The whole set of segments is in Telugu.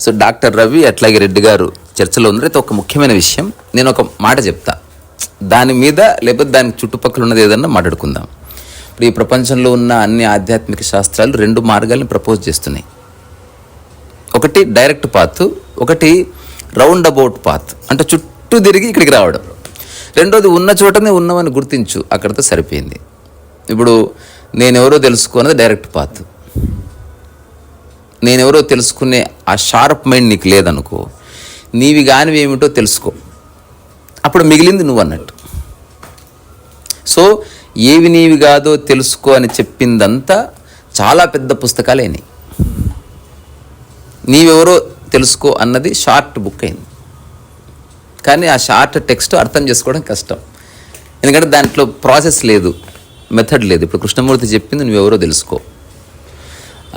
సో డాక్టర్ రవి అట్లాగే రెడ్డి గారు చర్చలో ఉన్నారు. అయితే ఒక ముఖ్యమైన విషయం. నేను ఒక మాట చెప్తా. దాని మీద లేకపోతే దాని చుట్టుపక్కల ఉన్నది ఏదన్నా మాట్లాడుకుందాం. ఇప్పుడు ఈ ప్రపంచంలో ఉన్న అన్ని ఆధ్యాత్మిక శాస్త్రాలు రెండు మార్గాలను ప్రపోజ్ చేస్తున్నాయి. ఒకటి డైరెక్ట్ పాత్ ఒకటి రౌండ్ అబౌట్ పాత్ అంటే చుట్టూ తిరిగి ఇక్కడికి రావడం. రెండోది ఉన్న చోటనే ఉన్నామని గుర్తించు. అక్కడితో సరిపోయింది. ఇప్పుడు నేనెవరో తెలుసుకున్నది డైరెక్ట్ పాత్. నేనెవరో తెలుసుకునే ఆ షార్ప్ మైండ్ నీకు లేదనుకో నీవి కానివి ఏమిటో తెలుసుకో. అప్పుడు మిగిలింది నువ్వు అన్నట్టు సో ఏవి నీవి కాదో తెలుసుకో అని చెప్పిందంతా చాలా పెద్ద పుస్తకాలేని నీవెవరో తెలుసుకో అన్నది షార్ట్ బుక్ అయింది. కానీ ఆ షార్ట్ టెక్స్ట్ అర్థం చేసుకోవడం కష్టం. ఎందుకంటే దాంట్లో ప్రాసెస్ లేదు మెథడ్ లేదు. ఇప్పుడు కృష్ణమూర్తి చెప్పింది నువ్వెవరో తెలుసుకో.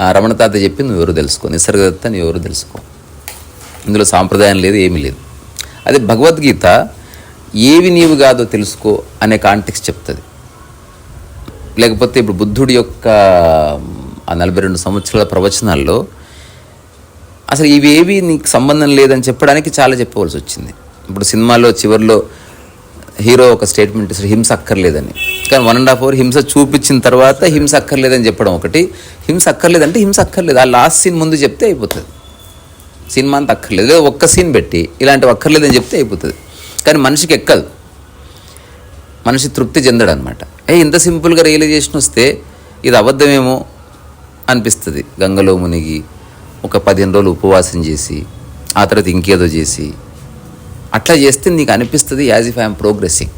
ఆ రమణ తాత చెప్పింది నువ్వెవరో తెలుసుకో. నిసర్గదత్త నువ్వెవరో తెలుసుకో. ఇందులో సాంప్రదాయం లేదు ఏమీ లేదు. అదే భగవద్గీత ఏవి నీవు కాదో తెలుసుకో అనే కాంటెక్స్ చెప్తుంది. లేకపోతే ఇప్పుడు బుద్ధుడి యొక్క ఆ నలభై రెండు సంవత్సరాల ప్రవచనాల్లో అసలు ఇవేవి నీకు సంబంధం లేదని చెప్పడానికి చాలా చెప్పవలసి వచ్చింది. ఇప్పుడు సినిమాలో చివరిలో హీరో ఒక స్టేట్మెంట్ ఇస్తారు హింస అక్కర్లేదని. కానీ వన్ అండ్ హాఫ్ అవర్ హింస చూపించిన తర్వాత హింస అక్కర్లేదని చెప్పడం ఒకటి. హింస అక్కర్లేదంటే హింస అక్కర్లేదు. ఆ లాస్ట్ సీన్ ముందు చెప్తే అయిపోతుంది. సినిమా అంతా అక్కర్లేదు. లేదా ఒక్క సీన్ పెట్టి ఇలాంటివి అక్కర్లేదని చెప్తే అయిపోతుంది. కానీ మనిషికి ఎక్కదు. మనిషి తృప్తి చెందడు అనమాట ఏ ఇంత సింపుల్గా రియలైజేషన్ వస్తే ఇది అబద్ధమేమో అనిపిస్తుంది. గంగలో మునిగి ఒక పదిహేను రోజులు ఉపవాసం చేసి ఆ తర్వాత ఇంకేదో చేసి అట్లా చేస్తే నీకు అనిపిస్తుంది యాజ్ ఇఫ్ ఐఎమ్ ప్రోగ్రెసింగ్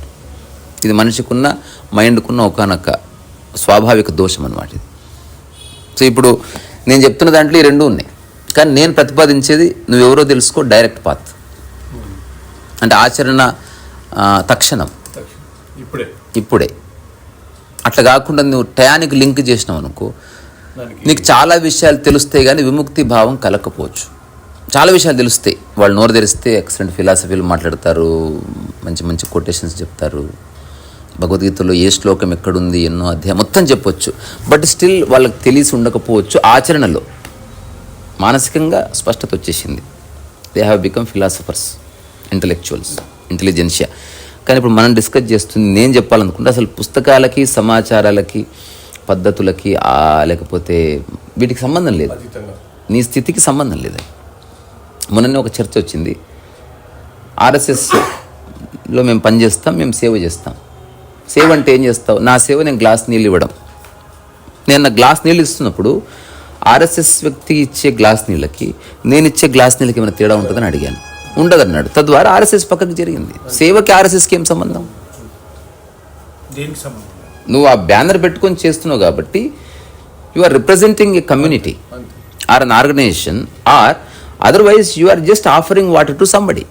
ఇది మనిషికున్న మైండ్కున్న ఒకనొక స్వాభావిక దోషం అనమాట ఇది. సో ఇప్పుడు నేను చెప్తున్న దాంట్లో ఈ రెండు ఉన్నాయి. కానీ నేను ప్రతిపాదించేది నువ్వెవరో తెలుసుకో డైరెక్ట్ పాత్ అంటే ఆచరణ తక్షణం. ఇప్పుడే. ఇప్పుడే. అట్లా కాకుండా నువ్వు టయానికి లింక్ చేసినావు అనుకో నీకు చాలా విషయాలు తెలుస్తాయి కానీ విముక్తి భావం కలకపోవచ్చు. చాలా విషయాలు తెలుస్తాయి. వాళ్ళు నోరు తెరిస్తే ఎక్సలెంట్ ఫిలాసఫీలు మాట్లాడతారు. మంచి మంచి కొటేషన్స్ చెప్తారు. భగవద్గీతలో ఏ శ్లోకం ఎక్కడుంది ఎన్నో అధ్యాయం మొత్తం చెప్పొచ్చు. బట్ స్టిల్ వాళ్ళకి తెలిసి ఉండకపోవచ్చు ఆచరణలో. మానసికంగా స్పష్టత వచ్చేసింది. They have become philosophers intellectuals intelligentsia కానీ ఇప్పుడు మనం డిస్కస్ చేస్తుంది నేను చెప్పాలనుకుంటే అసలు పుస్తకాలకి సమాచారాలకి పద్ధతులకి లేకపోతే వీటికి సంబంధం లేదు. నీ స్థితికి సంబంధం లేదు. మొన్ననే ఒక చర్చ వచ్చింది. ఆర్ఎస్ఎస్లో మేము పనిచేస్తాం మేము సేవ చేస్తాం. సేవ అంటే ఏం చేస్తావు? నా సేవ నేను గ్లాస్ నీళ్ళు ఇవ్వడం. నేను నా గ్లాస్ నీళ్ళు ఇస్తున్నప్పుడు ఆర్ఎస్ఎస్ వ్యక్తి ఇచ్చే గ్లాస్ నీళ్ళకి నేను ఇచ్చే గ్లాస్ నీళ్ళకి ఏమైనా తేడా ఉంటుందని అడిగాను. ఉండదన్నాడు తద్వారా ఆర్ఎస్ఎస్ పక్కకు జరిగింది. సేవకి ఆర్ఎస్ఎస్కి ఏం సంబంధం? నువ్వు ఆ బ్యానర్ పెట్టుకొని చేస్తున్నావు కాబట్టి you are representing a community or an organisation or otherwise you are just offering water to somebody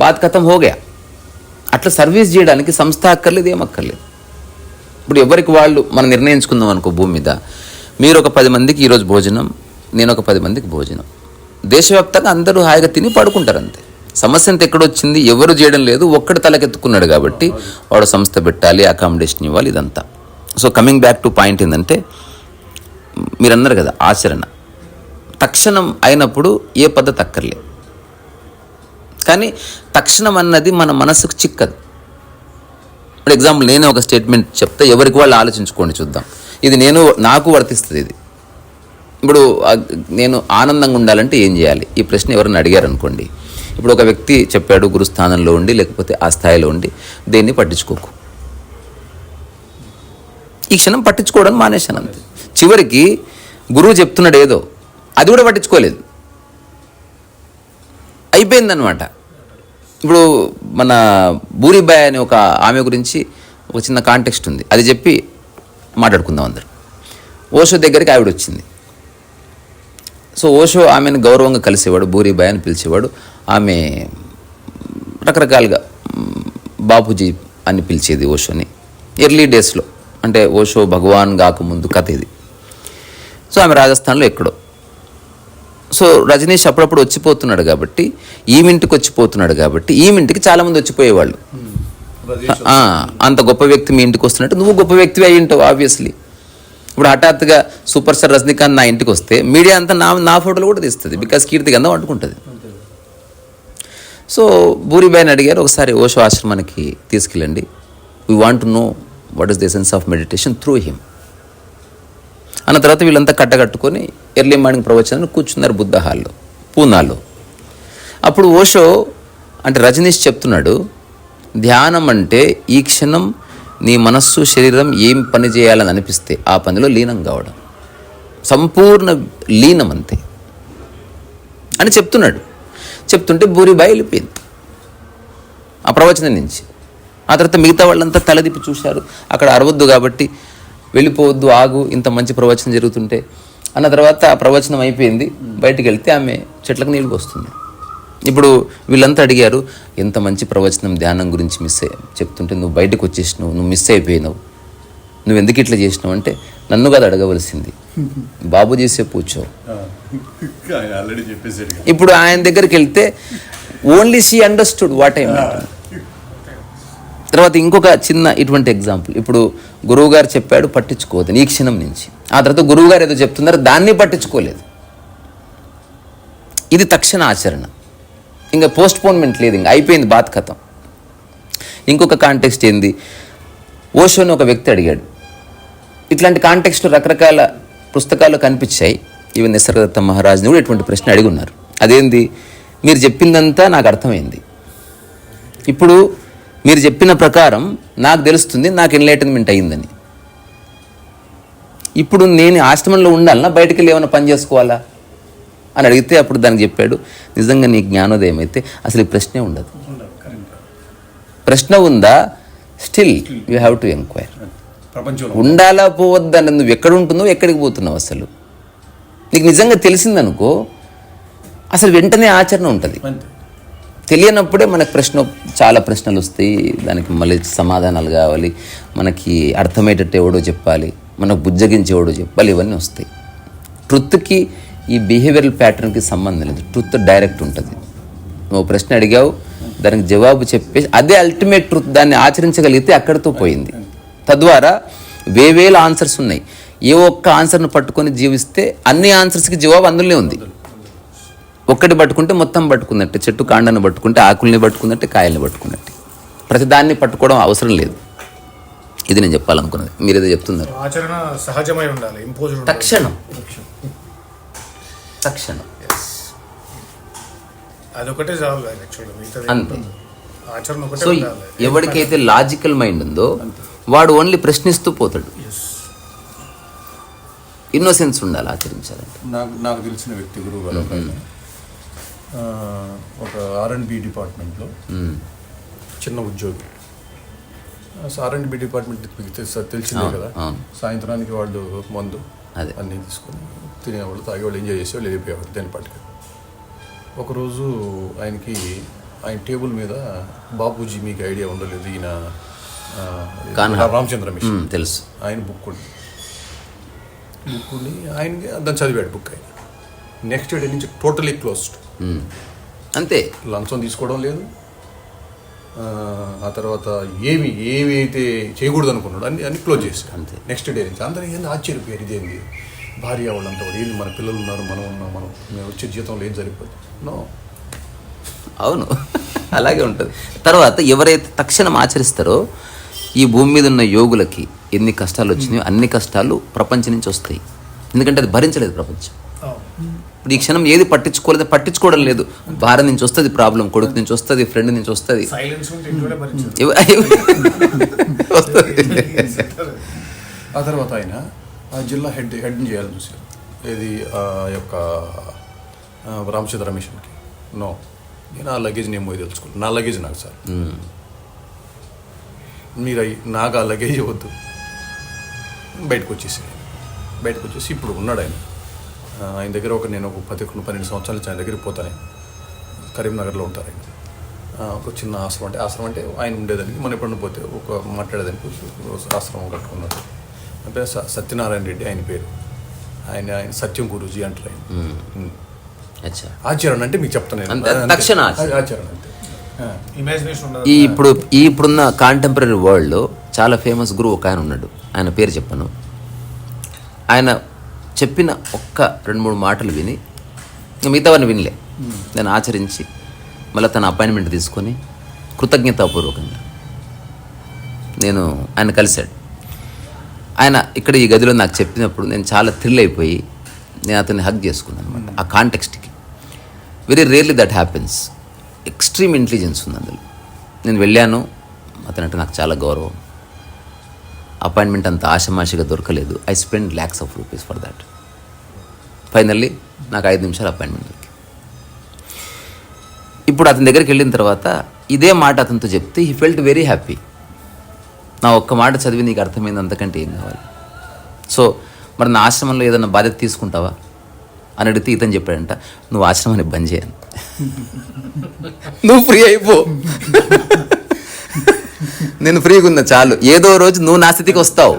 bath కథం హోగా అట్లా సర్వీస్ చేయడానికి సంస్థ అక్కర్లేదు ఏమక్కర్లేదు ఇప్పుడు ఎవరికి వాళ్ళు మనం నిర్ణయించుకుందాం అనుకో భూమి మీద మీరు ఒక పది మందికి ఈరోజు భోజనం నేను ఒక పది మందికి భోజనం. దేశవ్యాప్తంగా అందరూ హాయిగా తిని పడుకుంటారు అంతే సమస్య అంత ఎక్కడొచ్చింది ఎవరు చేయడం లేదు ఒక్కడు తలకెత్తుకున్నాడు కాబట్టి వాడు సంస్థ పెట్టాలి అకామిడేషన్ ఇవ్వాలి ఇదంతా. So coming back to point ఏంటంటే మీరు అన్నారు కదా ఆచరణ. తక్షణం అయినప్పుడు ఏ పద్ధతి అక్కర్లే కానీ తక్షణం అన్నది మన మనసుకు చిక్కదు. ఇప్పుడు ఎగ్జాంపుల్ నేనే ఒక స్టేట్మెంట్ చెప్తే ఎవరికి వాళ్ళు ఆలోచించుకోండి చూద్దాం. ఇది నేను నాకు వర్తిస్తుంది ఇది. ఇప్పుడు నేను ఆనందంగా ఉండాలంటే ఏం చేయాలి? ఈ ప్రశ్న ఎవరైనా అడిగారు అనుకోండి ఇప్పుడు ఒక వ్యక్తి చెప్పాడు గురుస్థానంలో ఉండి లేకపోతే ఆ స్థాయిలో ఉండి దేన్ని పట్టించుకోకు. ఈ క్షణం పట్టించుకోవడం మానేశాను అంతే. చివరికి గురువు చెప్తున్నాడు ఏదో అది కూడా పట్టించుకోలేదు. అయిపోయిందనమాట ఇప్పుడు మన బూరిబాయ్ అనే ఒక ఆమె గురించి ఒక చిన్న కాంటెక్స్ట్ ఉంది. అది చెప్పి మాట్లాడుకుందాం అందరు. ఓషో దగ్గరికి ఆవిడ వచ్చింది. సో ఓషో ఆమెను గౌరవంగా కలిసేవాడు బూరిబాయ్ అని పిలిచేవాడు. ఆమె రకరకాలుగా బాపూజీ అని పిలిచేది ఓషోని. ఎర్లీ డేస్లో. అంటే ఓషో భగవాన్ కాకముందు కథ ఇది. సో ఆమె రాజస్థాన్లో ఎక్కడో. సో రజనీష్ అప్పుడప్పుడు వచ్చిపోతున్నాడు కాబట్టి ఈమింటికి వచ్చిపోతున్నాడు కాబట్టి ఈమింటికి చాలామంది వచ్చిపోయేవాళ్ళు. అంత గొప్ప వ్యక్తి మీ ఇంటికి వస్తున్నట్టు నువ్వు గొప్ప వ్యక్తివి అయి ఉంటావు ఆబ్వియస్లీ ఇప్పుడు హఠాత్తుగా సూపర్ స్టార్ రజనీకాంత్ నా ఇంటికి వస్తే మీడియా అంతా నా నా ఫోటోలు కూడా తీస్తుంది బికాస్ కీర్తి గంధం అంటుకుంటుంది. సో బూరిబాయిని అడిగారు ఒకసారి ఓషో ఆశ్రమానికి తీసుకెళ్ళండి. We want know what is the sense of meditation through him అన్న తర్వాత వీళ్ళంతా కట్టగట్టుకొని ఎర్లీ మార్నింగ్ ప్రవచనాన్ని కూర్చున్నారు బుద్ధ హాల్లో పూనాలో అప్పుడు ఓషో అంటే రజనీష్ చెప్తున్నాడు ధ్యానం అంటే ఈ క్షణం నీ మనస్సు శరీరం ఏం పని చేయాలని అనిపిస్తే ఆ పనిలో లీనం కావడం. సంపూర్ణ లీనం అంతే. అని చెప్తున్నాడు. చెప్తుంటే బూరి బయలిపోయింది ఆ ప్రవచనం నుంచి. ఆ తర్వాత మిగతా వాళ్ళంతా తలదిప్పి చూశారు. అక్కడ అరవద్దు కాబట్టి వెళ్ళిపోవద్దు ఆగు ఇంత మంచి ప్రవచనం జరుగుతుంటే అన్న తర్వాత ఆ ప్రవచనం అయిపోయింది. బయటికి వెళ్తే ఆమె చెట్లకు నీళ్ళు పోస్తుంది. ఇప్పుడు వీళ్ళంతా అడిగారు ఎంత మంచి ప్రవచనం ధ్యానం గురించి మిస్ అయ్యా? చెప్తుంటే నువ్వు బయటకు వచ్చేసినావు నువ్వు మిస్ అయిపోయినావు. నువ్వు ఎందుకు ఇట్లా చేసినావు? అంటే నన్ను కాదు అడగవలసింది. బాబు చేసే పూచో. ఇప్పుడు ఆయన దగ్గరికి వెళ్తే only she understood what I తర్వాత ఇంకొక చిన్న ఇటువంటి ఎగ్జాంపుల్. ఇప్పుడు గురువుగారు చెప్పాడు పట్టించుకోవద్దు ఈ క్షణం నుంచి. ఆ తర్వాత గురువుగారు ఏదో చెప్తున్నారు దాన్ని పట్టించుకోలేదు. ఇది తక్షణ ఆచరణ. ఇంకా పోస్ట్పోన్మెంట్ లేదు ఇంకా అయిపోయింది బాత్ కథం ఇంకొక కాంటెక్స్ట్ ఏంది? ఓషోని ఒక వ్యక్తి అడిగాడు. ఇట్లాంటి కాంటెక్స్ట్ రకరకాల పుస్తకాలు కనిపించాయి. ఈవెన్ నిసర్గదత్త మహారాజుని కూడా ఇటువంటి ప్రశ్న అడిగి ఉన్నారు. అదేంది? మీరు చెప్పిందంతా నాకు అర్థమైంది. ఇప్పుడు మీరు చెప్పిన ప్రకారం నాకు తెలుస్తుంది నాకు ఎన్లైటన్మెంట్ అయ్యిందని. ఇప్పుడు నేను ఆశ్రమంలో ఉండాలన్నా బయటికి వెళ్ళి ఏమైనా పని చేసుకోవాలా? అని అడిగితే అప్పుడు దానికి చెప్పాడు నిజంగా నీ జ్ఞానోదయం అయితే అసలు ఈ ప్రశ్నే ఉండదు. ప్రశ్న ఉందా? Still you have to enquire ఉండాలా పోవద్దా అని నువ్వు ఎక్కడ ఉంటుందో ఎక్కడికి పోతున్నావు అసలు? నీకు నిజంగా తెలిసిందనుకో అసలు వెంటనే ఆచరణ ఉంటుంది. తెలియనప్పుడే మనకు ప్రశ్న చాలా ప్రశ్నలు వస్తాయి. దానికి మళ్ళీ సమాధానాలు కావాలి. మనకి అర్థమయ్యేటట్టు ఎవడో చెప్పాలి. మనకు బుజ్జగించి ఎవడో చెప్పాలి. ఇవన్నీ వస్తాయి. ట్రుత్కి ఈ బిహేవియరల్ ప్యాటర్న్కి సంబంధం లేదు. ట్రుత్ డైరెక్ట్ ఉంటుంది. నువ్వు ప్రశ్న అడిగావు దానికి జవాబు చెప్పేసి అదే అల్టిమేట్ ట్రుత్ దాన్ని ఆచరించగలిగితే అక్కడితో పోయింది. తద్వారా వేవేల ఆన్సర్స్ ఉన్నాయి. ఏ ఒక్క ఆన్సర్ను పట్టుకొని జీవిస్తే అన్ని ఆన్సర్స్కి జవాబు అందులోనే ఉంది. ఒక్కటి పట్టుకుంటే మొత్తం పట్టుకున్నట్టే. చెట్టు కాండాన్ని పట్టుకుంటే ఆకుల్ని పట్టుకున్నట్టే కాయల్ని పట్టుకున్నట్టే. ప్రతిదాన్ని పట్టుకోవడం అవసరం లేదు. ఇది నేను చెప్పాలనుకున్నది. మీరు ఏదో చెప్తున్నారు. ఆచరణ సహజమై ఉండాలి. తక్షణం. తక్షణం. అదొకటే అంతే. ఏముండదు. ఆచరణ ఒకటే సో ఉండాలి. ఎవరికైతే లాజికల్ మైండ్ ఉందో వాడు ఓన్లీ ప్రశ్నిస్తూ పోతాడు. ఇన్నోసెన్స్ ఉండాలి ఆచరించాలంటే. నాకు నాకు తెలిసిన వ్యక్తి గురువు గారు ఒక ఆర్ అండ్ బి డిపార్ట్మెంట్లో. చిన్న ఉద్యోగి ఆర్ అండ్ బి డిపార్ట్మెంట్ మీకు తెలుసు- తెలిసిందే కదా. సాయంత్రానికి వాళ్ళు మందు. అన్నీ తీసుకొని తినేవాళ్ళు తాగేవాళ్ళు ఎంజాయ్ చేసేవాళ్ళు వెళ్ళిపోయేవాళ్ళు దేని పాటికి ఒకరోజు ఆయనకి ఆయన టేబుల్ మీద బాపూజీ మీకు ఐడియా ఉండలేదు ఈయన. రామచంద్ర మిషన్ తెలుసు ఆయన బుక్ ఉంది బుక్ ఉండి ఆయనకి దాన్ని చదివాడు బుక్ ఆయన నెక్స్ట్ డే నుంచి టోటలీ క్లోజ్డ్. అంతే. లంచం తీసుకోవడం లేదు. ఆ, తర్వాత ఏమి ఏమి అయితే చేయకూడదు అనుకున్నాడు అన్ని అన్ని క్లోజ్ చేశాడు. అంతే. నెక్స్ట్ డే నుంచి అందరూ ఏంది ఆశ్చర్యపోయారు ఇదేంది? భార్య వాళ్ళంతా కూడా ఏంది మన పిల్లలు ఉన్నారు మనం ఉన్నాం మనం మేము వచ్చే జీతంలో ఏం సరిపోదు నో. అవును. అలాగే ఉంటుంది. తర్వాత ఎవరైతే తక్షణం ఆచరిస్తారో ఈ భూమి మీద ఉన్న యోగులకి ఎన్ని కష్టాలు వచ్చినాయో అన్ని కష్టాలు ప్రపంచం నుంచి వస్తాయి. ఎందుకంటే అది భరించలేదు ప్రపంచం. ఇప్పుడు ఈ క్షణం ఏది పట్టించుకోలేదు పట్టించుకోవడం లేదు. భార్య నుంచి వస్తుంది ప్రాబ్లం కొడుకు నుంచి వస్తుంది ఫ్రెండ్ నుంచి వస్తుంది. ఆ తర్వాత ఆయన ఆ జిల్లా హెడ్ హెడ్ని చేయాలని చూశారు. ఇది ఆ యొక్క ఆ, రామచంద్ర మిషన్కి నో. నేను ఆ లగేజ్ నేను పోయి తెలుసుకోవాలి నా లగేజ్ నాకు సార్. మీరు అయి- నాకు ఆ లగేజ్ వద్దు. బయటకు వచ్చేసి బయటకు వచ్చేసి ఇప్పుడు ఉన్నాడు ఆయన. ఆయన దగ్గర ఒక నేను ఒక పది పన్నెండు సంవత్సరాల నుంచి ఆయన దగ్గరికి పోతాను. కరీంనగర్లో ఉంటారు ఆయన. ఒక చిన్న ఆశ్రమం అంటే ఆశ్రమం అంటే ఆయన ఉండేదానికి మనం ఎప్పుడన్నా పోతే ఒక మాట్లాడేదానికి ఆశ్రమం కట్టుకున్నాడు అంటే స- సత్యనారాయణ రెడ్డి ఆయన పేరు. ఆయన ఆయన సత్యం గురూజీ అంటారు ఆయన. ఆచరణ అంటే మీకు చెప్తాను. తక్షణ ఆచరణ. ఉండదు ఈ ఇప్పుడు ఈ ఇప్పుడున్న కాంటెంపరీ వరల్డ్లో చాలా ఫేమస్ గురువు ఒక ఆయన ఉన్నాడు. ఆయన పేరు చెప్పను. ఆయన చెప్పిన ఒక్క రెండు మూడు మాటలు విని మిగతావన్నీ వినలే. నేను ఆచరించి మళ్ళీ తన అపాయింట్మెంట్ తీసుకొని కృతజ్ఞతాపూర్వకంగా నేను ఆయన కలిశాడు. ఆయన ఇక్కడ ఈ గదిలో నాకు చెప్పినప్పుడు నేను చాలా థ్రిల్ అయిపోయి నేను అతన్ని హక్ చేసుకున్నాను అనమాట ఆ కాంటెక్స్ట్కి. Very rarely that happens extreme intelligence ఉంది అందులో. నేను వెళ్ళాను అతనంటే నాకు చాలా గౌరవం. అపాయింట్మెంట్ అంత ఆశమాషిగా దొరకలేదు. I spend lakhs of rupees for that finally నాకు ఐదు నిమిషాలు అపాయింట్మెంట్ దొరికి ఇప్పుడు అతని దగ్గరికి వెళ్ళిన తర్వాత ఇదే మాట అతనితో చెప్తే హీ ఫెల్ట్ వెరీ హ్యాపీ నా ఒక్క మాట చదివి నీకు అర్థమైంది అంతకంటే ఏం కావాలి? సో మరి నా ఆశ్రమంలో ఏదైనా బాధ్యత తీసుకుంటావా? అని అడిగితే ఇతను చెప్పాడంట నువ్వు ఆశ్రమాన్ని బంద్ చేయను నువ్వు ఫ్రీ అయిపో. నేను ఫ్రీగా ఉన్నా చాలు. ఏదో రోజు నువ్వు నా స్థితికి వస్తావు.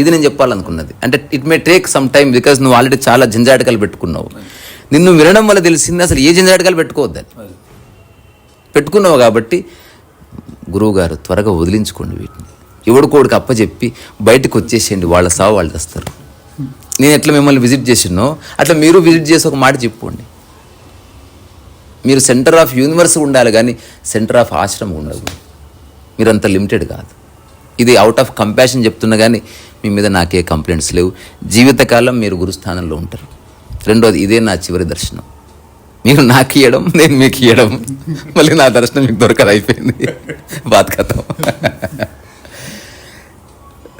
ఇది నేను చెప్పాలనుకున్నది. అంటే it may take some time because నువ్వు ఆల్రెడీ చాలా జంజాటకాలు పెట్టుకున్నావు. నిన్ను వినడం వల్ల తెలిసింది అసలు ఏ జంజాటకాలు పెట్టుకోవద్దని పెట్టుకున్నావు కాబట్టి గురువుగారు త్వరగా వదిలించుకోండి వీటిని. ఎవడు కోడికి అప్పచెప్పి బయటకు వచ్చేసేయండి వాళ్ళ సావు వాళ్ళు తెస్తారు. నేను ఎట్లా మిమ్మల్ని విజిట్ చేసినో అట్లా మీరు విజిట్ చేసి ఒక మాట చెప్పుకోండి. మీరు సెంటర్ ఆఫ్ యూనివర్స్ ఉండాలి కానీ సెంటర్ ఆఫ్ ఆశ్రమం ఉండదు. మీరంత లిమిటెడ్ కాదు. ఇది అవుట్ ఆఫ్ కంపాషన్ చెప్తున్నా కానీ మీ మీద నాకే కంప్లైంట్స్ లేవు. జీవితకాలం మీరు గురుస్థానంలో ఉంటారు. రెండోది ఇదే నా చివరి దర్శనం. మీరు నాకు ఇవ్వడం నేను మీకు ఇవ్వడం మళ్ళీ నా దర్శనం మీకు దొరకదు అయిపోయింది. బాత్ కథం.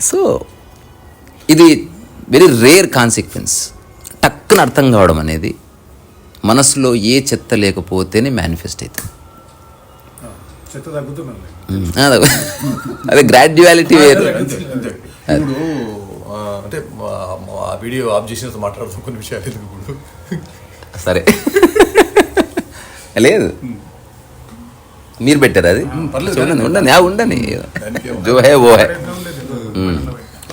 సో ఇది వెరీ రేర్ కాన్సిక్వెన్స్ టక్కున అర్థం కావడం అనేది మనసులో ఏ చెత్త లేకపోతేనే మేనిఫెస్ట్ అవుతుంది. అదే. గ్రాడ్యువాలిటీ వేరు. ఇప్పుడు అంటే వీడియో ఆఫ్ చేసినంత మాట్లాడుతున్న కొన్ని విషయాలు ఇప్పుడు? సరే. లేదు. మీరు పెట్టారు అది? పర్లేదు. చూడండి ఉండని ఆ, ఉండని దానికేం- జో హే ఓ హే. ఎట్లా ఉండేది ఉమ్.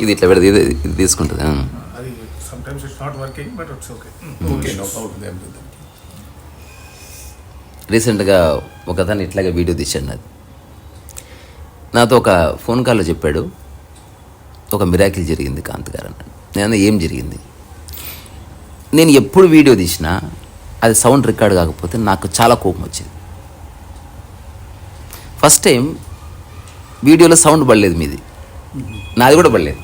ఇది ఇట్లా పెడితే ఇది ఇది తీసుకుంటుంది. అది sometimes it's not working but it's okay okay no problem ఏం లేదు. రీసెంట్గా ఒక అతను ఇట్లాగే వీడియో తీశాడు నాది. నాతో ఒక ఫోన్ కాల్లో చెప్పాడు ఒక మిరాకిల్ జరిగింది కాంత్ గారు అన్నాడు. నేను ఏం జరిగింది? నేను ఎప్పుడు వీడియో తీసినా అది సౌండ్ రికార్డ్ కాకపోతే నాకు చాలా కోపం వచ్చింది. ఫస్ట్ టైం వీడియోలో సౌండ్ పడలేదు మీది. నాది కూడా పడలేదు.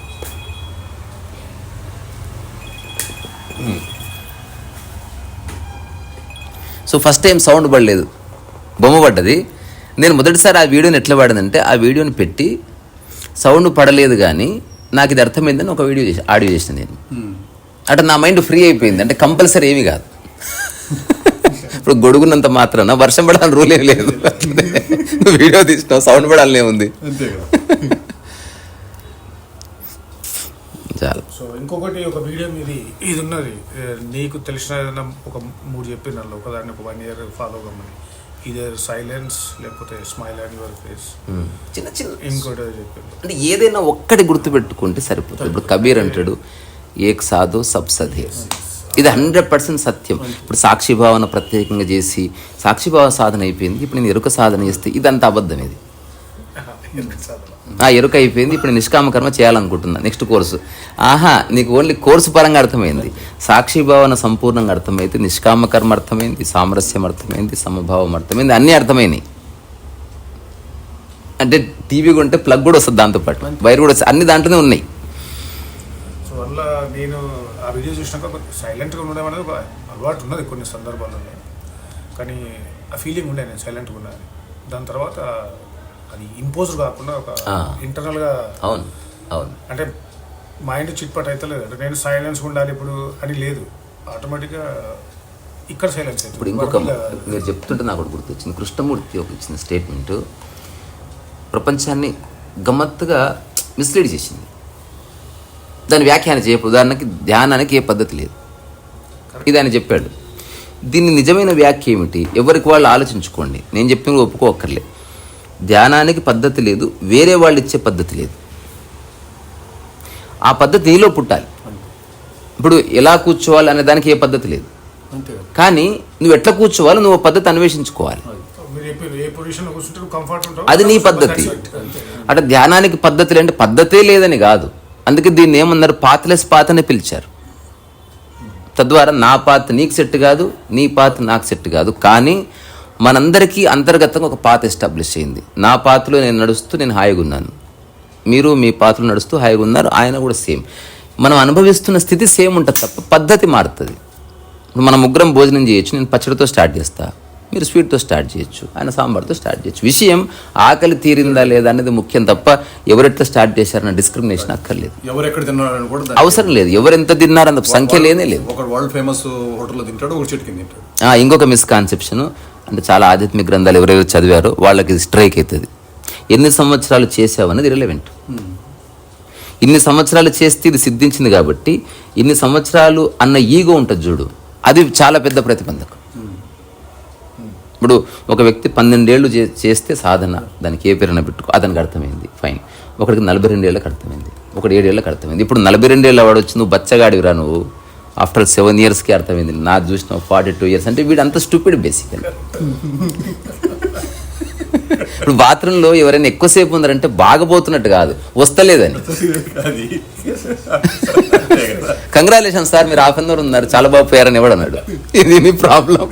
సో ఫస్ట్ టైం సౌండ్ పడలేదు. బొమ్మ పడ్డది. నేను మొదటిసారి ఆ వీడియోని ఎట్లా వాడిందంటే ఆ వీడియోని పెట్టి సౌండ్ పడలేదు కానీ నాకు ఇది అర్థమైందని ఒక వీడియో చేసి ఆడియో చేసిన నేను. అంటే నా మైండ్ ఫ్రీ అయిపోయింది. అంటే కంపల్సరీ ఏమీ కాదు. ఇప్పుడు గొడుగున్నంత మాత్రాన వర్షం పడాలని రూల్ ఏం లేదు. వీడియో తీసినావు సౌండ్ పడాలనే ఉంది. చాలా. సో ఇంకొకటి ఒక వీడియో మీది ఇది ఉన్నది. నీకు తెలిసిన ఏదైనా ఒక మూడు చెప్పిన ఒకదాన్ని ఒక వన్ ఇయర్ ఫాలో కమ్మని. ఇదే సైలెన్స్ లేకపోతే స్మైల్ అండ్ యువర్ ఫేస్ చిన్న చిన్న ఇంకోటి ఏదో చెప్పింది అంటే ఏదైనా ఒక్కటి గుర్తుపెట్టుకుంటే సరిపోతుంది. ఇప్పుడు కబీర్ అంటాడు ఏక్ సాధు సబ్ సధే. ఇది హండ్రెడ్ పర్సెంట్ సత్యం. ఇప్పుడు సాక్షి భావన ప్రత్యేకంగా చేసి సాక్షి భావ సాధన అయిపోయింది. ఇప్పుడు నేను ఎరుక సాధన చేస్తే ఇదంతా అబద్ధం ఇది. ఆ ఎరుక అయిపోయింది. ఇప్పుడు నేను నిష్కామ కర్మ చేయాలనుకుంటున్నా. నెక్స్ట్ కోర్సు ఆహా నీకు ఓన్లీ కోర్సు పరంగా అర్థమైంది. సాక్షి భావన సంపూర్ణంగా అర్థమైంది. నిష్కామ కర్మ అర్థమైంది. సామరస్యం అర్థమైంది. సమభావం అర్థమైంది. అన్నీ అర్థమైనాయి. అంటే టీవీ కొంటే ప్లగ్ కూడా వస్తుంది దాంతోపాటు వైర్ కూడా వస్తుంది. అన్ని దాంట్లోనే ఉన్నాయి. సో వల్ల నేను ఆ వీడియో చూసినాక సైలెంట్గా ఉండడం అనేది ఒక అలవాటు ఉన్నది కొన్ని సందర్భాలలో. కానీ ఆ ఫీలింగ్ ఉండే నేను సైలెంట్గా ఉన్నాను దాని తర్వాత అది ఇంపోజ్ కాకుండా ఒక ఆ. ఇంటర్నల్గా అవును అవును. అంటే మైండ్ చిట్పట్ అయితే లేదు. అంటే నేను సైలెన్స్ ఉండాలి ఇప్పుడు అని లేదు. ఆటోమేటిక్గా ఇక్కడ సైలెన్స్ ఇప్పుడు ఇంకొక మీరు చెప్తుంటే నాకు ఒకటి గుర్తొచ్చింది. కృష్ణమూర్తి ఒక ఇచ్చిన స్టేట్మెంట్ ప్రపంచాన్ని గమ్మత్తుగా మిస్లీడ్ చేసింది. దాని వ్యాఖ్యానం చేయపు ఉదాహరణకి ధ్యానానికి ఏ పద్ధతి లేదు. ఇది ఆయన చెప్పాడు. దీని నిజమైన వ్యాఖ్య ఏమిటి? ఎవరికి వాళ్ళు ఆలోచించుకోండి. నేను చెప్పిన ఒప్పుకోక్కర్లే. ధ్యానానికి పద్ధతి లేదు వేరే వాళ్ళు ఇచ్చే పద్ధతి లేదు. ఆ పద్ధతి నీలో పుట్టాలి. ఇప్పుడు ఎలా కూర్చోవాలి అనే దానికి ఏ పద్ధతి లేదు. కానీ నువ్వు ఎట్లా కూర్చోవాలి నువ్వు పద్ధతి అన్వేషించుకోవాలి. అది నీ పద్ధతి. అంటే ధ్యానానికి పద్ధతులు అంటే పద్ధతే లేదని కాదు. అందుకే దీన్ని ఏమన్నారు? పాత్లెస్ పాత్ అని పిలిచారు. తద్వారా నా పాత్ నీకు సెట్ కాదు నీ పాత్ నాకు సెట్ కాదు. కానీ మనందరికీ అంతర్గతంగా ఒక పాత ఎస్టాబ్లిష్ అయింది. నా పాత్రలో నేను నడుస్తూ నేను హాయిగా ఉన్నాను. మీరు మీ పాత్రలో నడుస్తూ హాయిగా ఉన్నారు ఆయన కూడా సేమ్. మనం అనుభవిస్తున్న స్థితి సేమ్ ఉంటుంది తప్ప పద్ధతి మారుతుంది. ఇప్పుడు మనం ముగ్గురం భోజనం చేయొచ్చు నేను పచ్చడితో స్టార్ట్ చేస్తా మీరు స్వీట్తో స్టార్ట్ చేయొచ్చు ఆయన సాంబార్తో స్టార్ట్ చేయొచ్చు. విషయం ఆకలి తీరిందా లేదా అనేది ముఖ్యం తప్ప ఎవరెట్లా స్టార్ట్ చేశారన్న డిస్క్రిమినేషన్ అక్కర్లేదు. ఎవరు ఎక్కడ తిన్నారని కూడా అవసరం లేదు. ఎవరు ఎంత తిన్నారన్న సంఖ్య లేనే లేదు. ఒకడు వరల్డ్ ఫేమస్ హోటల్లో తింటాడు ఒక చెట్టు ఇంకొక మిస్కాన్సెప్షన్ అంటే చాలా ఆధ్యాత్మిక గ్రంథాలు ఎవరైతే చదివారో వాళ్ళకి ఇది స్ట్రైక్ అవుతుంది. ఎన్ని సంవత్సరాలు చేసావు అనేది రిలవెంట్ ఇన్ని సంవత్సరాలు చేస్తే ఇది సిద్ధించింది కాబట్టి ఇన్ని సంవత్సరాలు అన్న ఈగో ఉంటుంది చూడు అది చాలా పెద్ద ప్రతిబంధకం. ఇప్పుడు ఒక వ్యక్తి పన్నెండేళ్ళు చే- చేస్తే సాధన దానికి ఏ పేరున పెట్టుకో అతనికి అర్థమైంది ఫైన్ ఒకడికి నలభై రెండేళ్ళకి అర్థమైంది ఒకటి ఏడేళ్ళకి అర్థమైంది. ఇప్పుడు నలభై రెండేళ్ళ వాడు వచ్చి నువ్వు బచ్చగాడివిరా నువ్వు? ఆఫ్టర్ సెవెన్ ఇయర్స్కి అర్థమైంది నా చూసిన ఫార్టీ టూ ఇయర్స్ అంటే వీడు అంత స్టూపిడ్ బేసికల్ ఇప్పుడు బాత్రూంలో ఎవరైనా ఎక్కువసేపు ఉన్నారంటే బాగపోతున్నట్టు కాదు వస్తలేదని. కంగ్రాచులేషన్ సార్ మీరు హాఫ్ అన్ అవర్ ఉన్నారు చాలా బాగా పోయారని ఎవడు అన్నాడు. ఇది మీ ప్రాబ్లం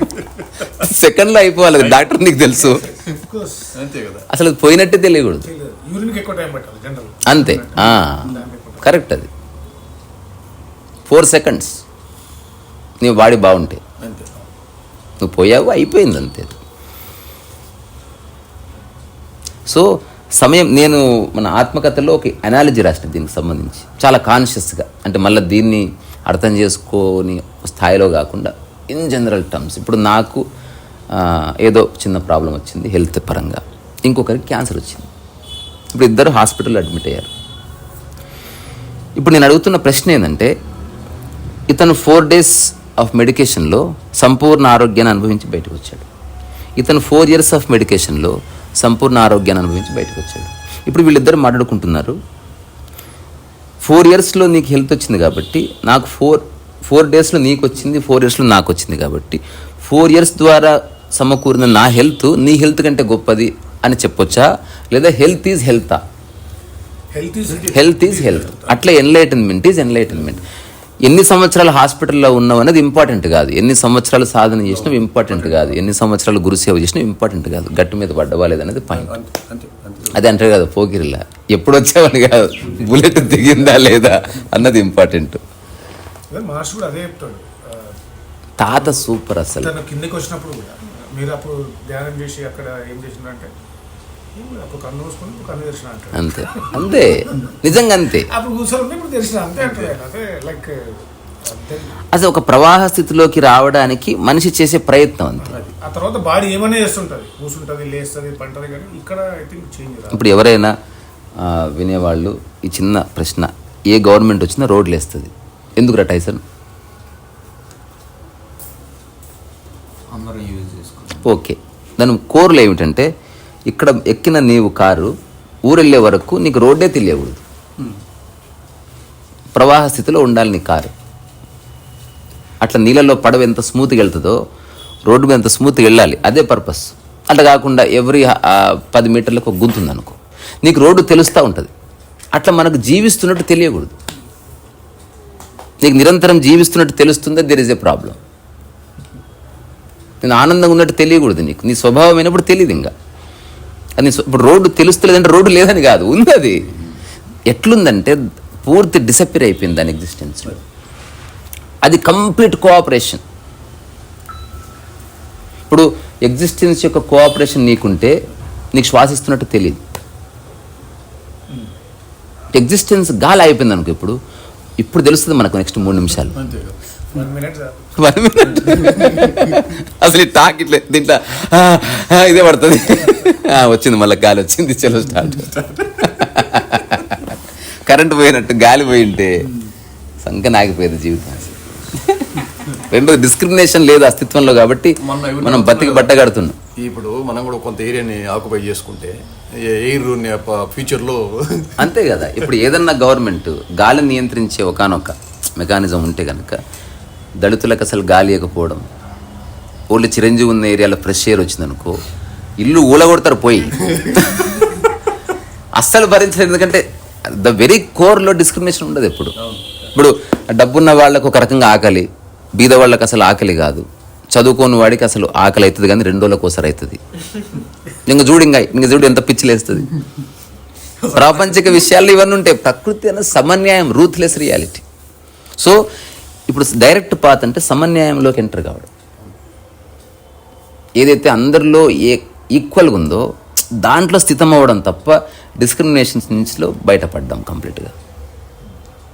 సెకండ్లో అయిపోవాలి డాక్టర్ నీకు తెలుసు. అసలు పోయినట్టే తెలియకూడదు. అంతే కరెక్ట్ అది. ఫోర్ సెకండ్స్ నీ బాడీ బాగుంటే. నువ్వు పోయావు అయిపోయింది అంతే సో సమయం నేను మన ఆత్మకథలో ఒక అనాలజీ రాసిన దీనికి సంబంధించి. చాలా కాన్షియస్గా అంటే మళ్ళీ దీన్ని అర్థం చేసుకోని స్థాయిలో కాకుండా ఇన్ జనరల్ టర్మ్స్ ఇప్పుడు నాకు ఏదో చిన్న ప్రాబ్లం వచ్చింది హెల్త్ పరంగా. ఇంకొకరికి క్యాన్సర్ వచ్చింది. ఇప్పుడు ఇద్దరు హాస్పిటల్లో అడ్మిట్ అయ్యారు. ఇప్పుడు నేను అడుగుతున్న ప్రశ్న ఏంటంటే ఇతను ఫోర్ డేస్ ఆఫ్ మెడికేషన్లో సంపూర్ణ ఆరోగ్యాన్ని అనుభవించి బయటకు వచ్చాడు ఇతను ఫోర్ ఇయర్స్ ఆఫ్ మెడికేషన్లో సంపూర్ణ ఆరోగ్యాన్ని అనుభవించి బయటకు వచ్చాడు ఇప్పుడు వీళ్ళిద్దరు మాట్లాడుకుంటున్నారు ఫోర్ ఇయర్స్లో నీకు హెల్త్ వచ్చింది కాబట్టి నాకు ఫోర్ ఫోర్ డేస్లో నీకు వచ్చింది ఫోర్ ఇయర్స్లో నాకు వచ్చింది కాబట్టి ఫోర్ ఇయర్స్ ద్వారా సమకూరిన నా హెల్త్ నీ హెల్త్ కంటే గొప్పది అని చెప్పొచ్చా? లేదా హెల్త్ ఈజ్ హెల్తా హెల్త్ ఈజ్ హెల్త్ అట్లా ఎన్లైటన్మెంట్ ఈజ్ ఎన్లైటన్మెంట్ ఎన్ని సంవత్సరాలు హాస్పిటల్లో ఉన్నావు అనేది ఇంపార్టెంట్ కాదు. ఎన్ని సంవత్సరాలు సాధన చేసినావు ఇంపార్టెంట్ కాదు. ఎన్ని సంవత్సరాలు గురుసేవ చేసినావు ఇంపార్టెంట్ కాదు. గట్టు మీద పడ్డవా లేదనేది పాయింట్ అది అంటారు కదా పోకిరిలా. ఎప్పుడు వచ్చావని కాదు. బుల్లెట్ దిగిందా లేదా అన్నది ఇంపార్టెంట్. తాత సూపర్ అసలు. కిందకి వచ్చినప్పుడు కూడా మీరు అప్పుడు ధ్యానం చేసి అక్కడ ఏం అంతే. అంతే. నిజంగా అంతే. అసలు ఒక ప్రవాహ స్థితిలోకి రావడానికి మనిషి చేసే ప్రయత్నం అంతే. ఆ తర్వాత బాడీ ఏమైనా చేస్తుంటది. కూర్చుంటది లేస్తుంది పంటది కానీ ఇక్కడ ఐ థింక్ చేంజ్ రాదు. ఇప్పుడు ఎవరైనా వినేవాళ్ళు ఈ చిన్న ప్రశ్న ఏ గవర్నమెంట్ వచ్చినా రోడ్లు వేస్తుంది. ఎందుకు టైసన్? ఓకే. దాని కోర్లు ఏమిటంటే ఇక్కడ ఎక్కిన నీవు కారు ఊరెళ్ళే వరకు నీకు రోడ్డే తెలియకూడదు. ప్రవాహ స్థితిలో ఉండాలి నీ కారు. అట్లా నీళ్ళలో పడవ ఎంత స్మూత్గా వెళ్తుందో రోడ్డు మీద ఎంత స్మూత్గా వెళ్ళాలి అదే పర్పస్. అట్లా కాకుండా ఎవ్రీ పది మీటర్లకు ఒక గుంతుంది అనుకో. నీకు రోడ్డు తెలుస్తూ ఉంటుంది. అట్లా మనకు జీవిస్తున్నట్టు తెలియకూడదు. నీకు నిరంతరం జీవిస్తున్నట్టు తెలుస్తుందే? దెర్ ఇస్ ఏ ప్రాబ్లం నేను ఆనందంగా ఉన్నట్టు తెలియకూడదు నీకు. నీ స్వభావం అయినప్పుడు తెలియదు ఇంకా. అది ఇప్పుడు రోడ్డు తెలుస్తలేదంటే రోడ్డు లేదని కాదు ఉంది అది ఎట్లుందంటే పూర్తి డిసప్పిర్ అయిపోయింది దాని ఎగ్జిస్టెన్స్లో అది కంప్లీట్ కోఆపరేషన్ ఇప్పుడు ఎగ్జిస్టెన్స్ యొక్క కోఆపరేషన్ నీకుంటే నీకు శ్వాసిస్తున్నట్టు తెలియదు. ఎగ్జిస్టెన్స్ గాలి అయిపోయింది అనుకో ఇప్పుడు. ఇప్పుడు తెలుస్తుంది మనకు నెక్స్ట్ మూడు నిమిషాలు. వన్ మినిట్ అసలు ఈ టాక్ ఇట్లే దీంట్లో ఇదే పడుతుంది. వచ్చింది మళ్ళీ గాలి వచ్చింది చలో స్టార్ట్. కరెంట్ పోయినట్టు గాలి పోయింటే సంక నాగిపోయేది జీవితం రెండో డిస్క్రిమినేషన్ లేదు అస్తిత్వంలో కాబట్టి మనం బతికి బట్ట కడుతున్నాం. ఇప్పుడు మనం కూడా కొంత ఏరియాని ఆక్యుపై చేసుకుంటే ఎయిర్ ఫ్యూచర్లో అంతే కదా ఇప్పుడు ఏదన్నా గవర్నమెంట్ గాలిని నియంత్రించే ఒకనొక మెకానిజం ఉంటే కనుక దళితులకు అసలు గాలి ఇవ్వకపోవడం ఓన్లీ చిరంజీవి ఉన్న ఏరియాలో ఫ్రెష్ ఎయిర్ వచ్చిందనుకో ఇల్లు ఊలగొడతారు పోయి. అస్సలు భరించలేదు ఎందుకంటే ద వెరీ కోర్లో డిస్క్రిమినేషన్ ఉండదు ఎప్పుడు. ఇప్పుడు డబ్బున్న వాళ్ళకు ఒక రకంగా ఆకలి బీద వాళ్ళకి అసలు ఆకలి కాదు. చదువుకోని వాడికి అసలు ఆకలి అవుతుంది కానీ రెండు రోజులకు ఒకసారి అవుతుంది ఇంక చూడు ఇంకా ఇంక చూడు ఎంత పిచ్చిలేస్తుంది ప్రాపంచిక విషయాలు ఇవన్నీ ఉంటాయి ప్రకృతి అనేది సమన్యాయం రూత్లెస్ రియాలిటీ సో ఇప్పుడు డైరెక్ట్ పాత్ అంటే సమన్యాయంలోకి ఎంటర్ కావడం. ఏదైతే అందరిలో ఏ ఈక్వల్గా ఉందో దాంట్లో స్థితం అవ్వడం తప్ప డిస్క్రిమినేషన్స్ నుంచిలో బయటపడ్డాం కంప్లీట్గా.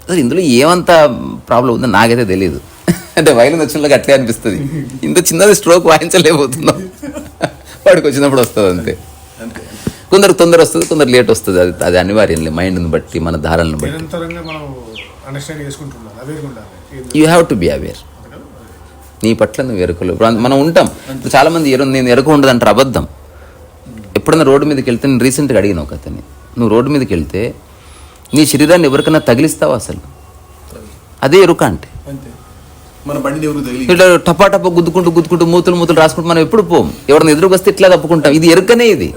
అసలు ఇందులో ఏమంత ప్రాబ్లం ఉందో నాకైతే తెలియదు అంటే వైలిన్ వచ్చినలోకి అట్లే అనిపిస్తుంది. ఇంత చిన్నది స్ట్రోక్ వాయించలేకపోతున్నాం. వాడికి వచ్చినప్పుడు వస్తుంది అంతే. కొందరు తొందర వస్తుంది కొందరు లేట్ వస్తుంది. అది అది అనివార్యం మైండ్ని బట్టి మన ధారలను బట్టి. You have to be aware నీ పట్ల నువ్వు ఎరుకలు మనం ఉంటాం. ఇప్పుడు చాలా మంది ఎరు నేను ఎరుక ఉండదు అంటారు అబద్ధం. ఎప్పుడైనా రోడ్డు మీదకి వెళ్తే నేను రీసెంట్గా అడిగిన ఒక అతన్ని. నువ్వు రోడ్డు మీదకి వెళ్తే నీ శరీరాన్ని ఎవరికైనా తగిలిస్తావా అసలు? అదే ఎరుక అంటే. ఇట్లా టపా టపా గుద్దుకుంటూ గుద్దుకుంటూ మూతులు మూతులు రాసుకుంటూ మనం ఎప్పుడు పోం? ఎవరిని ఎదురుకు వస్తే ఇట్లా తప్పుకుంటాం ఇది ఎరుకనే ఇది.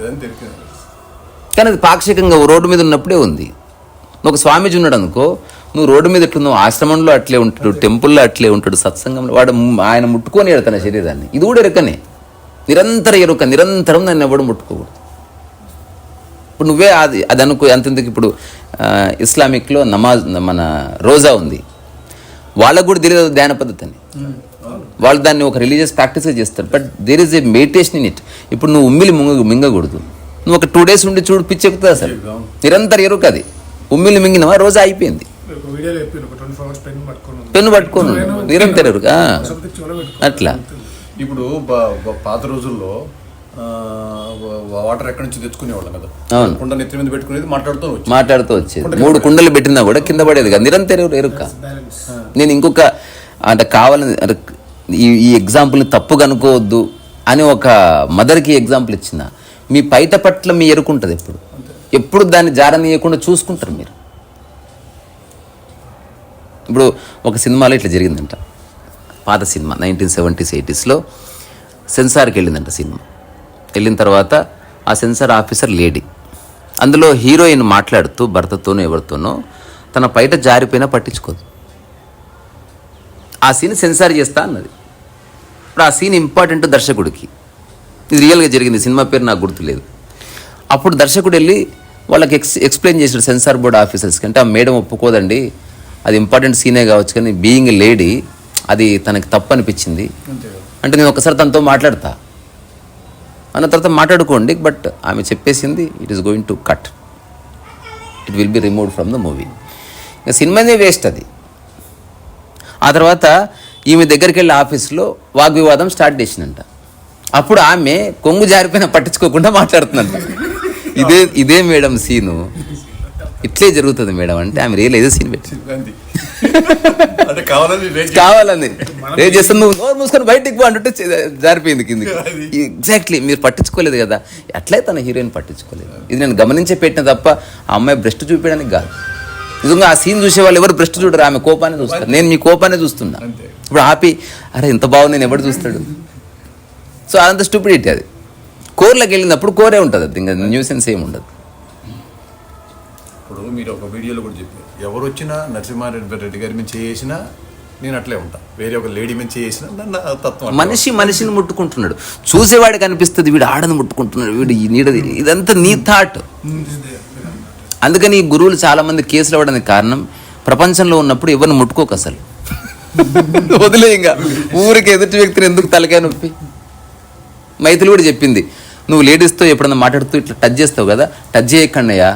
కానీ అది పాక్షికంగా రోడ్డు మీద ఉన్నప్పుడే ఉంది. ఒక స్వామీజీ ఉన్నాడు అనుకో నువ్వు రోడ్డు మీద ఎట్లున్నావు? ఆశ్రమంలో అట్లే ఉంటాడు టెంపుల్లో అట్లే ఉంటాడు సత్సంగంలో వాడు ఆయన ముట్టుకొని తన శరీరాన్ని. ఇది కూడా ఎరుకనే. నిరంతర ఎరుక నిరంతరం నన్ను ఎవడు ముట్టుకోకూడదు. ఇప్పుడు నువ్వే అది అది అనుకో ఎంతెందుకు ఇప్పుడు ఇస్లామిక్లో నమాజ్ మన రోజా ఉంది. వాళ్ళకు కూడా తెలియదు ధ్యాన పద్ధతి అని వాళ్ళు దాన్ని ఒక రిలీజియస్ ప్రాక్టీస్ చేస్తారు. But there is a meditation in it ఇప్పుడు నువ్వు ఉమ్మిలి ముంగ మింగకూడదు. నువ్వు ఒక టూ డేస్ ఉండి చూడు పిచ్చి ఎక్కుతుంది అసలు నిరంతర ఎరుక అది. ఉమ్మిలి మింగినవా? రోజా అయిపోయింది. వీడియోలో చెప్పి ఒక ట్వంటీ ఫోర్ అవర్స్ పెన్ పట్టుకొని ఉంది. పెన్ను పట్టుకొని. అట్లా. ఇప్పుడు పాత రోజుల్లో వాటర్ ఎక్కడి నుంచి తెచ్చుకునేవాళ్ళం కదా? అవును. కుండ నెత్తి మీద పెట్టుకునేది మాట్లాడుతూ వచ్చి మాట్లాడుతూ వచ్చేది. మూడు కుండలు పెట్టినా కూడా కింద పడేది కదా. నిరంతర ఎరు- ఎరుక. బ్యాలెన్స్ నేను ఇంకొక అంటే కావాలని ఈ ఈ ఎగ్జాంపుల్ని తప్పుగా అనుకోవద్దు అని ఒక మదర్కి ఎగ్జాంపుల్ ఇచ్చిన. మీ పైట పట్ల మీ ఎరుకుంటుంది ఎప్పుడు? ఎప్పుడు దాన్ని జారనీయకుండా చూసుకుంటారు మీరు. ఇప్పుడు ఒక సినిమాలో ఇట్లా జరిగిందంట. పాత సినిమా నైన్టీన్ సెవెంటీస్ ఎయిటీస్లో సెన్సార్కి వెళ్ళిందంట సినిమా. వెళ్ళిన తర్వాత ఆ సెన్సార్ ఆఫీసర్ లేడీ. అందులో హీరోయిన్ మాట్లాడుతూ భర్తతోనో ఎవరితోనో తన బయట జారిపోయినా పట్టించుకోదు. ఆ సీన్ సెన్సార్ చేస్తా అన్నది. ఇప్పుడు ఆ సీన్ ఇంపార్టెంట్ దర్శకుడికి. ఇది రియల్గా జరిగింది సినిమా పేరు నాకు గుర్తులేదు. అప్పుడు దర్శకుడు వెళ్ళి వాళ్ళకి ఎక్స్ ఎక్స్ప్లెయిన్ చేసాడు సెన్సార్ బోర్డ్ ఆఫీసర్స్కి. అంటే ఆ మేడం ఒప్పుకోదండి అది ఇంపార్టెంట్ సీనే కావచ్చు కానీ బీయింగ్ లేడీ అది తనకి తప్పు అనిపించింది అంటే నేను ఒకసారి తనతో మాట్లాడతా. అన్న తర్వాత మాట్లాడుకోండి బట్ ఆమె చెప్పేసింది it is going to cut it will be remove from the movie ఇంకా సినిమానే వేస్ట్ అది. ఆ తర్వాత ఈమె దగ్గరికి వెళ్ళి ఆఫీస్లో వాగ్వివాదం స్టార్ట్ చేసిందంట. అప్పుడు ఆమె కొంగు జారిపోయినా పట్టించుకోకుండా మాట్లాడుతుందంట. ఇదే ఇదే మేడం సీను ఇట్లే జరుగుతుంది మేడం అంటే ఆమె రియల్ ఏదో సీన్ పెట్టి అంతే అంటే కావాలని ఏం చేస్తాను నువ్వు నోరు మూసుకొని బయటికి పో అంటుంటే జారిపోయింది కిందకి. ఎగ్జాక్ట్లీ మీరు పట్టించుకోలేదు కదా. అట్లే తన హీరోయిన్ పట్టించుకోలేదు. ఇది నేను గమనించే పెట్టిన తప్ప ఆ అమ్మాయి బ్రెస్ట్ చూపించడానికి కాదు. నిజంగా ఆ సీన్ చూసే వాళ్ళు ఎవరు బ్రెస్ట్ చూడరు ఆమె కోపాన్ని చూస్తారు. నేను మీ కోపాన్ని చూస్తున్నా. ఇప్పుడు ఆపి అరే ఇంత బాగుంది నేను ఎవడు చూస్తాడు? సో అదంత స్టూపిడిటీ అది. కోర్లోకి వెళ్ళినప్పుడు కోరే ఉంటుంది అది. ఇంకా న్యూసెన్స్ ఏమి ఉండదు. ఇప్పుడు మీరు ఒక వీడియోలో కూడా చెప్పారు. ఎవరు వచ్చినా నరసింహారెడ్డి రెడ్డి గారి మీద చేసినా నేను అట్లే ఉంటా. వేరే ఒక లేడీ మీద చేసినా తత్వం మనిషి మనిషిని ముట్టుకుంటున్నాడు. చూసేవాడికి అనిపిస్తుంది వీడు ఆడని ముట్టుకుంటున్నాడు. వీడు ఈ నీడది ఇదంతా నీ థాట్ అందుకని గురువులు చాలా మంది కేసులు అవ్వడానికి కారణం ప్రపంచంలో ఉన్నప్పుడు ఎవరిని ముట్టుకోక అసలు. వదిలే ఇంకా. ఊరికి ఎదుటి వ్యక్తిని ఎందుకు తలకాయ నొప్పి? మైథిలి కూడా చెప్పింది నువ్వు లేడీస్తో ఎప్పుడన్నా మాట్లాడుతూ ఇట్లా టచ్ చేస్తావు కదా? టచ్ చేయకన్నయ్యా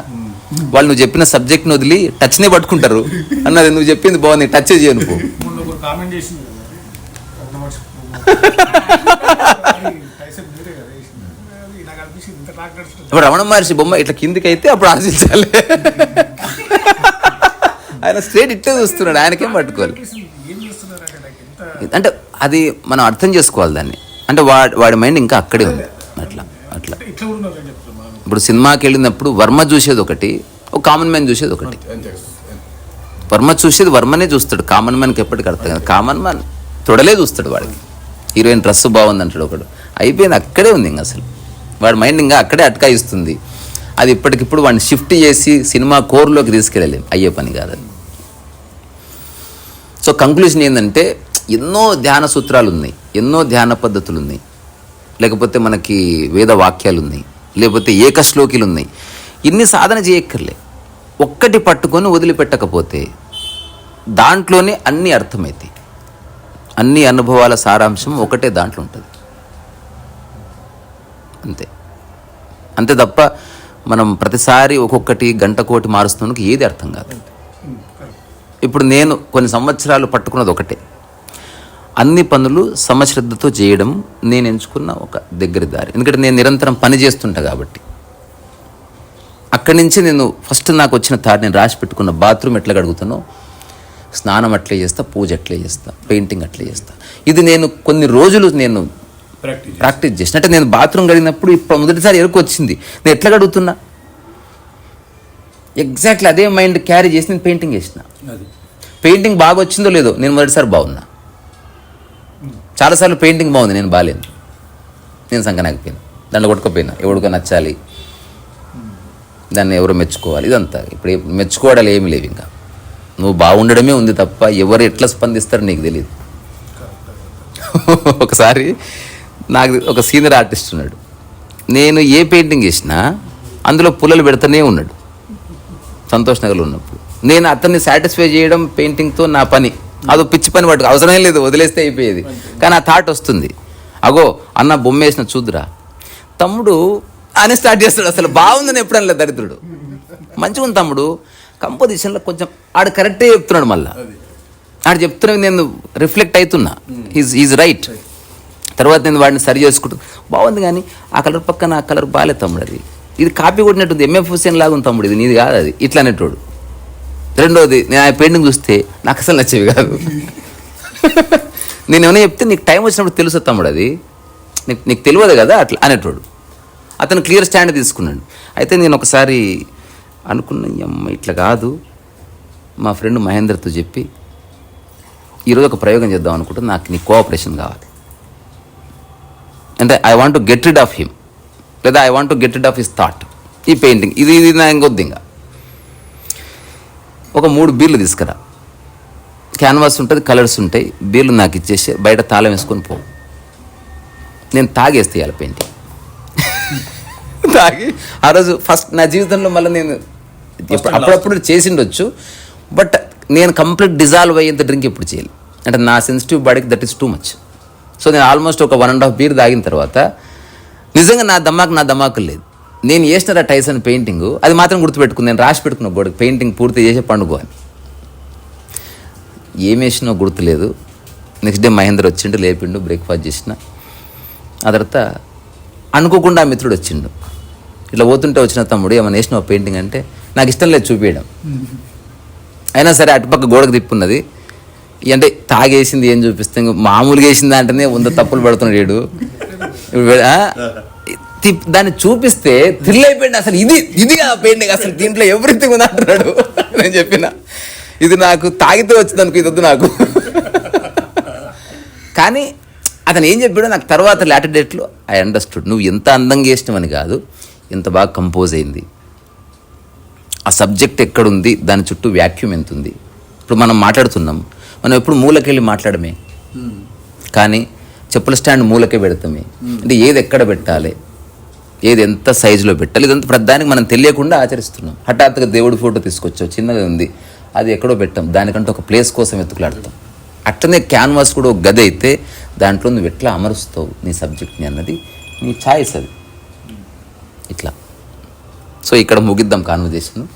వాళ్ళు నువ్వు చెప్పిన సబ్జెక్ట్ని వదిలి టచ్నే పట్టుకుంటారు. అన్నది నువ్వు చెప్పింది బాగుంది టచ్ చేయను ఇప్పుడు రమణ మహర్షి బొమ్మ ఇట్లా కిందికి అయితే అప్పుడు ఆశించాలి. ఆయన స్ట్రేట్ ఇట్టే చూస్తున్నాడు ఆయనకేం పట్టుకోవాలి. అంటే అది మనం అర్థం చేసుకోవాలి దాన్ని. అంటే వాడి వాడి మైండ్ ఇంకా అక్కడే ఉంది. అట్లా అట్లా. ఇప్పుడు సినిమాకి వెళ్ళినప్పుడు వర్మ చూసేది ఒకటి ఒక కామన్ మ్యాన్ చూసేది ఒకటి. వర్మ చూసేది వర్మనే చూస్తాడు. కామన్ మ్యాన్కి ఎప్పటికీ అర్థం కాదు. కామన్ మ్యాన్ తొడలే చూస్తాడు వాడికి. హీరోయిన్ డ్రెస్ బాగుంది అంటాడు ఒకడు. అయిపోయింది అక్కడే ఉంది ఇంకా అసలు. వాడి మైండ్ ఇంకా అక్కడే అటకాయిస్తుంది. అది ఇప్పటికిప్పుడు వాడిని షిఫ్ట్ చేసి సినిమా కోర్లోకి తీసుకెళ్ళలేం. అయ్యే పని కాదు అది. సో కంక్లూజన్ ఏంటంటే ఎన్నో ధ్యాన సూత్రాలు ఉన్నాయి ఎన్నో ధ్యాన పద్ధతులు ఉన్నాయి లేకపోతే మనకి వేద వాక్యాలు ఉన్నాయి లేకపోతే ఏకశ్లోకిలు ఉన్నాయి ఇన్ని సాధన చేయక్కర్లే. ఒక్కటి పట్టుకొని వదిలిపెట్టకపోతే దాంట్లోనే అన్ని అర్థమవుతాయి అన్ని అనుభవాల సారాంశం ఒకటే దాంట్లో ఉంటుంది. అంతే. అంతే తప్ప మనం ప్రతిసారి ఒక్కొక్కటి గంట కోటి మారుస్తున్నందుకు ఏది అర్థం కాదు. ఇప్పుడు నేను కొన్ని సంవత్సరాలు పట్టుకున్నది ఒకటే. అన్ని పనులు సమశ్రద్ధతో చేయడం నేను ఎంచుకున్న ఒక దగ్గర దారి. ఎందుకంటే నేను నిరంతరం పని చేస్తుంటా కాబట్టి. అక్కడి నుంచి నేను ఫస్ట్ నాకు వచ్చిన థాట్ నేను రాసి పెట్టుకున్న బాత్రూమ్ ఎట్లా కడుగుతానో స్నానం అట్లే చేస్తా పూజ అట్లే చేస్తా పెయింటింగ్ అట్లే చేస్తా. ఇది నేను కొన్ని రోజులు నేను ప్రాక్టీస్ ప్రాక్టీస్ చేసిన. అంటే నేను బాత్రూమ్ కడిగినప్పుడు ఇప్పుడు మొదటిసారి ఎరుకు వచ్చింది? నేను ఎట్లా కడుగుతున్నా? ఎగ్జాక్ట్లీ అదే మైండ్ క్యారీ చేసి నేను పెయింటింగ్ చేసిన. పెయింటింగ్ బాగా వచ్చిందో లేదో నేను మొదటిసారి బాగున్నా. చాలాసార్లు పెయింటింగ్ బాగుంది నేను బాగాలేను నేను సంకనాకపోయినా దాంట్లో కొట్టుకోపోయినా. ఎవడికో నచ్చాలి. దాన్ని ఎవరు మెచ్చుకోవాలి? ఇదంతా. ఇప్పుడు మెచ్చుకోవడాలు ఏమి లేవు ఇంకా. నువ్వు బాగుండడమే ఉంది తప్ప ఎవరు ఎట్లా స్పందిస్తారో నీకు తెలియదు ఒకసారి నాకు ఒక సీనియర్ ఆర్టిస్ట్ ఉన్నాడు. నేను ఏ పెయింటింగ్ చేసినా అందులో పుల్లలు పెడుతూనే ఉన్నాడు. సంతోష్ నగర్లో ఉన్నప్పుడు. నేను అతన్ని సాటిస్ఫై చేయడం పెయింటింగ్తో నా పని. అదో పిచ్చి పని పట్టుకు అవసరం లేదు వదిలేస్తే అయిపోయేది. కానీ ఆ థాట్ వస్తుంది. అగో అన్న బొమ్మ వేసిన చూద్దురా. తమ్ముడు అని స్టార్ట్ చేస్తాడు అసలు బాగుందని ఎప్పుడన్నా దరిద్రుడు. మంచిగా ఉంది తమ్ముడు కంపోజిషన్లో కొంచెం ఆడు కరెక్టే చెప్తున్నాడు మళ్ళా. ఆడు చెప్తున్నవి నేను రిఫ్లెక్ట్ అవుతున్నా ఈజ్ ఈజ్ రైట్ తర్వాత నేను వాడిని సరి చేసుకుంటూ బాగుంది కానీ ఆ కలర్ పక్కన ఆ కలర్ బాగాలేదు తమ్ముడు అది. ఇది కాపీ కొట్టినట్టుంది ఎంఎఫ్ హుసేన్ లాగా ఉంది తమ్ముడు ఇది నీది కాదు అది ఇట్లా అనేటోడు రెండోది నేను ఆ పెయింటింగ్ చూస్తే నాకు అసలు నచ్చేవి కాదు. నేను ఏమైనా చెప్తే నీకు టైం వచ్చినప్పుడు తెలుసు తమ్ముడు అది. నీకు నీకు తెలియదు కదా అట్లా అనేటోడు. అతను క్లియర్ స్టాండ్ తీసుకున్నాడు. అయితే నేను ఒకసారి అనుకున్న అమ్మ ఇట్లా కాదు. మా ఫ్రెండ్ మహేందర్తో చెప్పి ఈరోజు ఒక ప్రయోగం చేద్దాం అనుకుంటే నాకు నీ కోఆపరేషన్ కావాలి. అంటే I want to get rid of him లేదా I want to get rid of his thought ఈ పెయింటింగ్ ఇది ఇది నా ఇంకొద్ది ఇంకా. ఒక మూడు బీర్లు తీసుకురా. క్యాన్వాస్ ఉంటుంది కలర్స్ ఉంటాయి బీర్లు నాకు ఇచ్చేసి బయట తాళం వేసుకొని పో. నేను తాగేస్తే ఇవాళ పెయింటింగ్. తాగి? ఆ రోజు ఫస్ట్ నా జీవితంలో మళ్ళీ నేను అప్పుడప్పుడు చేసిండొచ్చు బట్ నేను కంప్లీట్ డిజాల్వ్ అయ్యేంత డ్రింక్ ఎప్పుడు చేయాలి అంటే నా సెన్సిటివ్ బాడీకి that is too much. So నేను ఆల్మోస్ట్ ఒక వన్ అండ్ హాఫ్ బీర్ తాగిన తర్వాత నిజంగా నా దమ్మాకు నా దమ్మాకు లేదు. నేను చేసిన టైసన్ పెయింటింగ్ అది మాత్రం గుర్తుపెట్టుకుని నేను రాసి పెట్టుకున్న గోడకి పెయింటింగ్ పూర్తి చేసే పండుగ అని ఏం వేసినో గుర్తులేదు. నెక్స్ట్ డే మహేందర్ వచ్చిండు లేపిండు బ్రేక్ఫాస్ట్ చేసిన. ఆ తర్వాత అనుకోకుండా ఆ మిత్రుడు వచ్చిండు. ఇట్లా పోతుంటే వచ్చిన తమ్ముడు ఏమైనా వేసినావు పెయింటింగ్? అంటే నాకు ఇష్టం లేదు చూపించడం అయినా సరే అటుపక్క గోడకు తిప్పున్నది. అంటే తాగేసింది ఏం చూపిస్తే మామూలుగా వేసింది అంటేనే వంద తప్పులు పడుతున్నాడు వీడు. దాన్ని చూపిస్తే థ్రిల్ అయిపోయింది. అసలు ఇది ఇది ఆ పెయింటింగ్ అసలు దీంట్లో ఎవ్రీథింగ్ ఉంది అంటున్నాడు. నేను చెప్పిన. ఇది నాకు తాగితే వచ్చింది అనుకో ఇది నాకు. కానీ అతను ఏం చెప్పాడో నాకు తర్వాత లాటర్ డేట్లో ఐ అండర్స్టూడ్ నువ్వు ఎంత అందంగా వేసినావని కాదు ఎంత బాగా కంపోజ్ అయింది. ఆ సబ్జెక్ట్ ఎక్కడుంది దాని చుట్టూ వ్యాక్యూమ్ ఎంత ఉంది ఇప్పుడు మనం మాట్లాడుతున్నాం. మనం ఎప్పుడు మూలకెళ్ళి మాట్లాడమే. కానీ చెప్పుల స్టాండ్ మూలకే పెడతామే. అంటే ఏది ఎక్కడ పెట్టాలి? ఏది ఎంత సైజులో పెట్టాలి ఇదంతా ప్రధానికి మనం తెలియకుండా ఆచరిస్తున్నాం. హఠాత్తుగా దేవుడి ఫోటో తీసుకొచ్చావు చిన్నగా ఉంది అది ఎక్కడో పెట్టాం దానికంటే ఒక ప్లేస్ కోసం వెతుకులాడతాం. అట్లనే క్యాన్వాస్ కూడా ఒక గది అయితే దాంట్లో నువ్వు ఎట్లా అమరుస్తావు నీ సబ్జెక్ట్ని అన్నది నీ ఛాయిస్ అది. ఇట్లా. సో ఇక్కడ ముగిద్దాం కాన్వర్జేషన్.